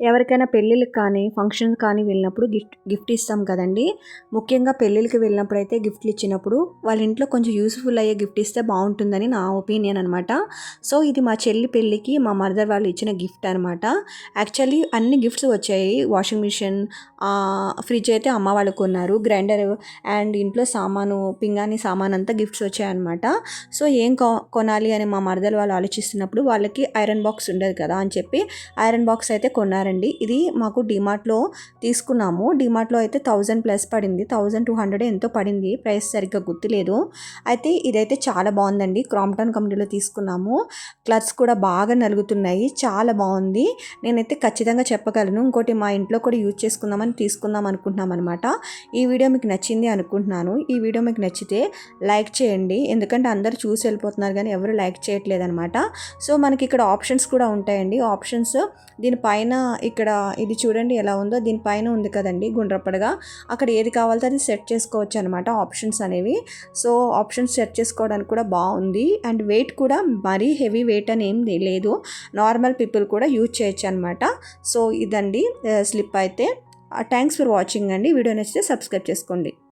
ఎవరికైనా పెళ్ళిళ్ళకి కానీ ఫంక్షన్ కానీ వెళ్ళినప్పుడు గిఫ్ట్ గిఫ్ట్ ఇస్తాం కదండి. ముఖ్యంగా పెళ్ళిళ్ళకి వెళ్ళినప్పుడు అయితే గిఫ్ట్లు ఇచ్చినప్పుడు వాళ్ళ ఇంట్లో కొంచెం యూస్ఫుల్ అయ్యే గిఫ్ట్ ఇస్తే బాగుంటుందని నా ఒపీనియన్ అనమాట సో ఇది మా చెల్లి పెళ్ళికి మా మదర్ వాళ్ళు ఇచ్చిన గిఫ్ట్ అనమాట యాక్చువల్లీ అన్ని గిఫ్ట్స్ వచ్చాయి. వాషింగ్ మిషన్ ఫ్రిడ్జ్ అయితే అమ్మ వాళ్ళు కొన్నారు. గ్రైండర్ అండ్ ఇంట్లో సామాను పింగాణి సామాన్ అంతా గిఫ్ట్స్ వచ్చాయన్నమాట సో ఏం కొనాలి అని మా మరదలు వాళ్ళు ఆలోచిస్తున్నప్పుడు వాళ్ళకి ఐరన్ బాక్స్ ఉండదు కదా అని చెప్పి ఐరన్ బాక్స్ అయితే కొన్నారు. ఇచ్చారండి ఇది మాకు డిమార్ట్లో తీసుకున్నాము. డిమార్ట్లో అయితే థౌజండ్ ప్లస్ పడింది. థౌజండ్ టూ హండ్రెడ్ ఎంతో పడింది. ప్రైస్ సరిగ్గా గుర్తులేదు. అయితే ఇదైతే చాలా బాగుందండి. క్రాంప్టన్ కంపెనీలో తీసుకున్నాము. క్లత్స్ కూడా బాగా నలుగుతున్నాయి. చాలా బాగుంది. నేనైతే ఖచ్చితంగా చెప్పగలను. ఇంకోటి మా ఇంట్లో కూడా యూజ్ చేసుకుందామని తీసుకుందాం అనుకుంటున్నాం అనమాట ఈ వీడియో మీకు నచ్చింది అనుకుంటున్నాను. ఈ వీడియో మీకు నచ్చితే లైక్ చేయండి. ఎందుకంటే అందరూ చూసి వెళ్ళిపోతున్నారు కానీ ఎవరు లైక్ చేయట్లేదు అనమాట సో మనకి ఇక్కడ ఆప్షన్స్ కూడా ఉంటాయండి. ఆప్షన్స్ దీనిపైన ఇక్కడ ఇది చూడండి ఎలా ఉందో. దీనిపైన ఉంది కదండి గుండ్రపడగా అక్కడ ఏది కావాలో అది సెట్ చేసుకోవచ్చు అనమాట ఆప్షన్స్ అనేవి. సో ఆప్షన్స్ సెట్ చేసుకోవడానికి కూడా బాగుంది. అండ్ వెయిట్ కూడా మరీ హెవీ వెయిట్ అని ఏం లేదు. నార్మల్ పీపుల్ కూడా యూజ్ చేయొచ్చు అనమాట సో ఇదండి స్లిప్ అయితే. థ్యాంక్స్ ఫర్ వాచింగ్ అండి. వీడియో నచ్చితే సబ్స్క్రైబ్ చేసుకోండి.